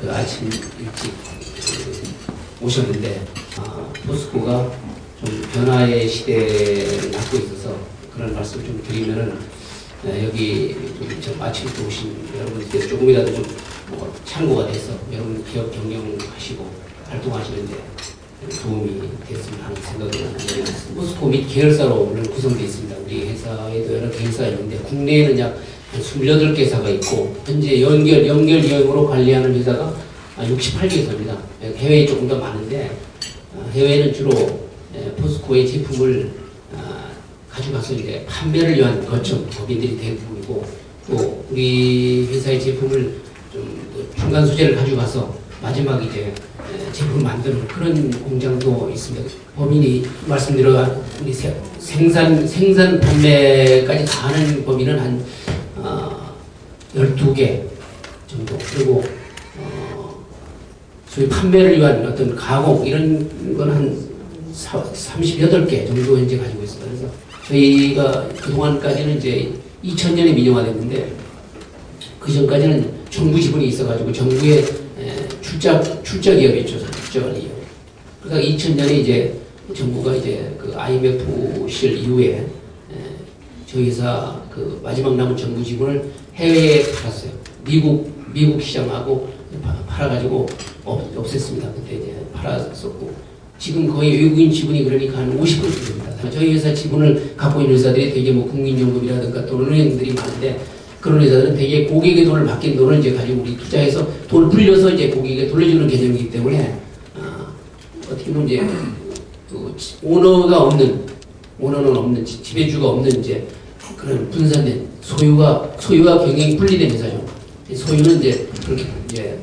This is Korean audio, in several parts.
그 아침 일찍 오셨는데 아, 포스코가 좀 변화의 시대를 낳고 있어서 그런 말씀을 좀 드리면은 네, 여기 좀 아침 에 오신 여러분들께 조금이라도 좀 뭐 참고가 돼서 여러분 기업 경영하시고 활동하시는데 도움이 됐으면 하는 생각이 드는데 포스코 및 계열사로 오늘 구성되어 있습니다. 우리 회사에도 여러 계열사가 있는데 국내에는 약 28 개사가 있고 현재 연결 연결 기업으로 관리하는 회사가 68개사입니다. 해외에 조금 더 많은데 어, 해외에는 주로 예, 포스코의 제품을 아, 가져가서 이제 판매를 위한 거점 법인들이 대부분이고 또 우리 회사의 제품을 좀 중간 소재를 가져가서 마지막 이제 제품 만드는 그런 공장도 있습니다. 법인이 말씀드려 생산 생산 판매까지 다 하는 법인은 한 어, 12개 정도 그리고 어, 소위 판매를 위한 어떤 가공 이런 건 한 38개 정도 현재 가지고 있습니다. 그래서 저희가 그동안까지는 이제 2000년에 민영화됐는데 그 전까지는 정부 지분이 있어가지고 정부의 출자, 출자 기업이었죠. 출자관 기업. 그러니까 2000년에 이제 정부가 이제 그 IMF 실 이후에 저희 회사 그 마지막 남은 정부 지분을 해외에 팔았어요. 미국, 미국 시장하고 팔아가지고 없, 없앴습니다. 그때 이제 팔았었고. 지금 거의 외국인 지분이 그러니까 한 50%입니다. 저희 회사 지분을 갖고 있는 회사들이 되게 뭐 국민연금이라든가 또는 은행들이 많은데 그런 회사들은 되게 고객의 돈을 맡긴 돈을 이제 가지고 우리 투자해서 돈을 불려서 이제 고객에게 돌려주는 개념이기 때문에 어, 떻게 보면 이제 그 오너가 없는 오너는 없는 지배주가 없는 이제 그런 분산된 소유가 소유와 경영이 회사죠. 소유는 이제 그렇게 이제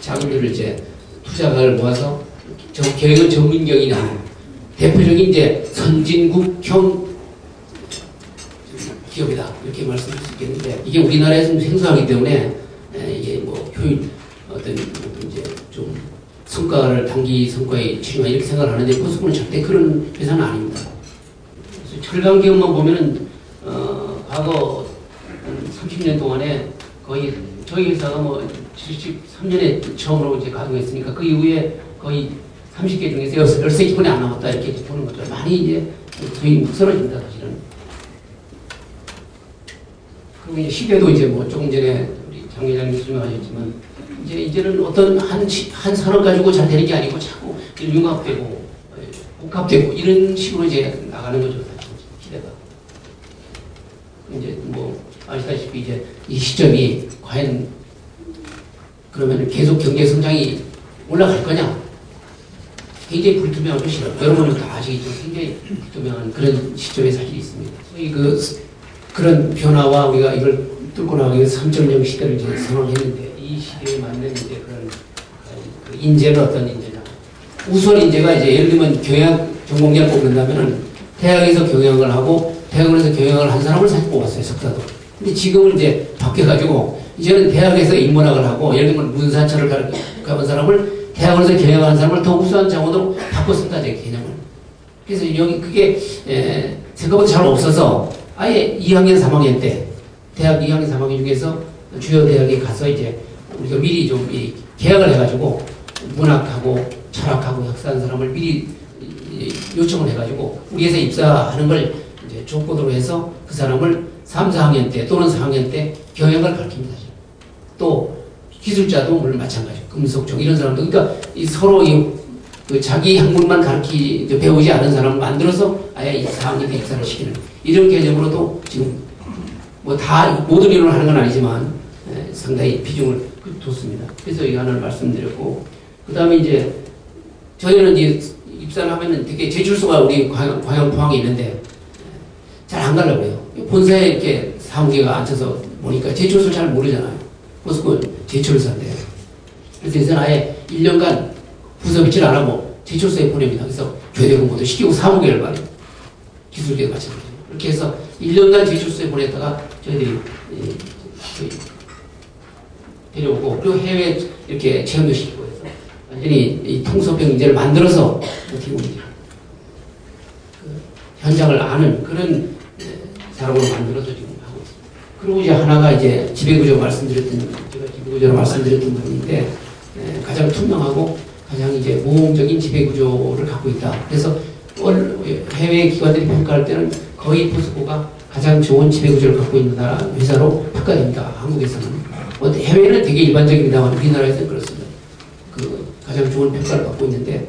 자금들을 이제 투자가를 모아서 저 계획은 전문경이 나는 대표적인 이제 선진국형 기업이다 이렇게 말씀할 수 있겠는데 이게 우리나라에서 생소하기 때문에 이게 뭐 효율 어떤 이제 좀 성과를 단기 성과에 치중하 이렇게 생각을 하는데 포스코는 절대 그런 회사는 아닙니다. 철강 기업만 보면은 어, 과거 30년 동안에 거의 저희 회사가 뭐 73년에 처음으로 이제 가동했으니까 그 이후에 거의 30개 중에서 13개뿐이 안 남았다 이렇게 보는 거죠. 많이 이제 저희 묵살어진다 사실은. 그리고 이제 시대도 이제 뭐 조금 전에 우리 장 회장님 설명하셨지만 이제 이제는 어떤 한, 한 산업 가지고 잘 되는 게 아니고 자꾸 융합되고 복합되고 이런 식으로 이제 나가는 거죠. 시대가. 이제 뭐 아시다시피 이제 이 시점이 과연 그러면 계속 경제 성장이 올라갈 거냐? 굉장히 불투명한 것이라 여러분은 다 아시겠죠. 굉장히 불투명한 그런 시점에 사실이 있습니다. 소위 그 그런 변화와 우리가 이걸 뚫고 나가기 위해서 3.0 시대를 이제 선언했는데 이 시대에 맞는 이제 그런 그 인재는 어떤 인재냐. 우수한 인재가 이제 예를 들면 경영 전공자를 뽑는다면은 대학에서 경영을 하고 대학원에서 경영을 한 사람을 사실 뽑았어요. 석사도. 근데 지금은 이제 바뀌어가지고 이제는 대학에서 인문학을 하고 예를 들면 문사철을 가본 사람을 대학원에서 경영하는 사람을 더 우수한 자원으로 바꿨습니다. 제 개념을. 그래서 여기 그게 에, 생각보다 잘 없어서 아예 2학년, 3학년 때 대학 2학년, 3학년 중에서 주요 대학에 가서 이제 우리가 미리 좀 계약을 해가지고 문학하고 철학하고 역사하는 사람을 미리 요청을 해가지고 우리 에서 입사하는 걸 이제 조건으로 해서 그 사람을 3, 4학년 때 또는 4학년 때 경영을 가르칩니다. 또 기술자도 물론 마찬가지. 금속적 이런 사람도 그러니까 이 서로 이 그 자기 학문만 가르치 배우지 않은 사람을 만들어서 아예 4학년 때 입사를 시키는 이런 개념으로도 지금 뭐 다 모든 일을 하는 건 아니지만 예, 상당히 비중을 뒀습니다. 그래서 이거 하나를 말씀드렸고 그 다음에 이제 저희는 이제 입사를 하면은 되게 제출서가 우리 광양, 광양 포항에 있는데 예, 잘안 가려고 해요. 본사에 이렇게 사무개가 앉혀서 보니까 제출서 잘 모르잖아요. 그래서 그 제출서인데 그래서 이제는 아예 1년간 부서 배치를 안 하고 제출서에 보냅니다. 그래서 교대 공부도 시키고 사무개를 말해요. 기술계도 마찬가지로. 이렇게 해서 1년간 제출소에 보냈다가 저희들이 데려오고 그리고 해외 이렇게 체험도 시키고 해서 완전히 이 통섭형 인재를 만들어서 어떻게 보면 그 현장을 아는 그런 사람으로 만들어서 지금 하고 있습니다. 그리고 이제 하나가 이제 지배구조 말씀드렸던 제가 지배구조로 말씀드렸던 부분인데 가장 투명하고 가장 이제 모험적인 지배 구조를 갖고 있다. 그래서 월- 해외 기관들이 평가할 때는 거의 포스코가 가장 좋은 지배 구조를 갖고 있는 나라 회사로 평가됩니다. 한국에서는 어, 해외는 되게 일반적입니다만 우리나라에서는 그렇습니다. 그 가장 좋은 평가를 받고 있는데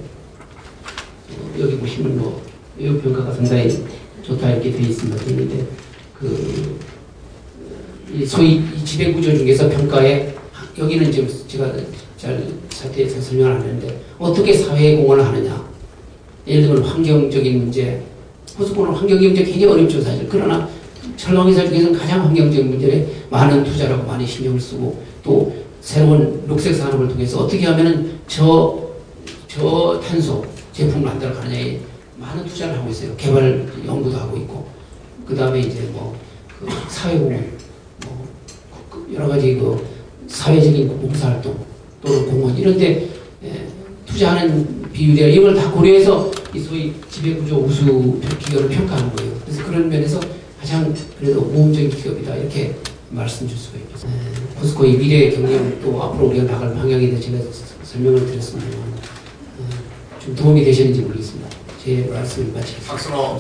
어, 여기 보시면 뭐 외국 평가가 상당히 좋다 이렇게 되어 있습니다. 되는데 그이 소위 이 지배 구조 중에서 평가에 여기는 지금 제가 잘 자세히 설명을 안 했는데 어떻게 사회에 공헌을 하느냐 예를 들면 환경적인 문제 환경적인 문제 굉장히 어렵죠 사실 그러나 철강회사 중에서는 가장 환경적인 문제에 많은 투자를 하고 많이 신경을 쓰고 또 새로운 녹색 산업을 통해서 어떻게 하면은 저, 저 탄소 제품을 만들어 가느냐에 많은 투자를 하고 있어요. 개발 연구도 하고 있고. 그 다음에 이제 뭐, 그 사회공헌, 뭐, 그 여러 가지 그 사회적인 봉사활동 또는 공헌 이런데 에, 투자하는 비율이야 이걸 다 고려해서 이 소위 지배구조 우수 기업을 평가하는 거예요. 그래서 그런 면에서 가장 그래도 모험적인 기업이다 이렇게 말씀 줄 수가 있죠. 에, 포스코의 미래 경영 또 앞으로 우리가 나갈 방향에 대해서 제가 설명을 드렸습니다만 에, 좀 도움이 되셨는지 모르겠습니다. 제 말씀을 마치겠습니다. 박수로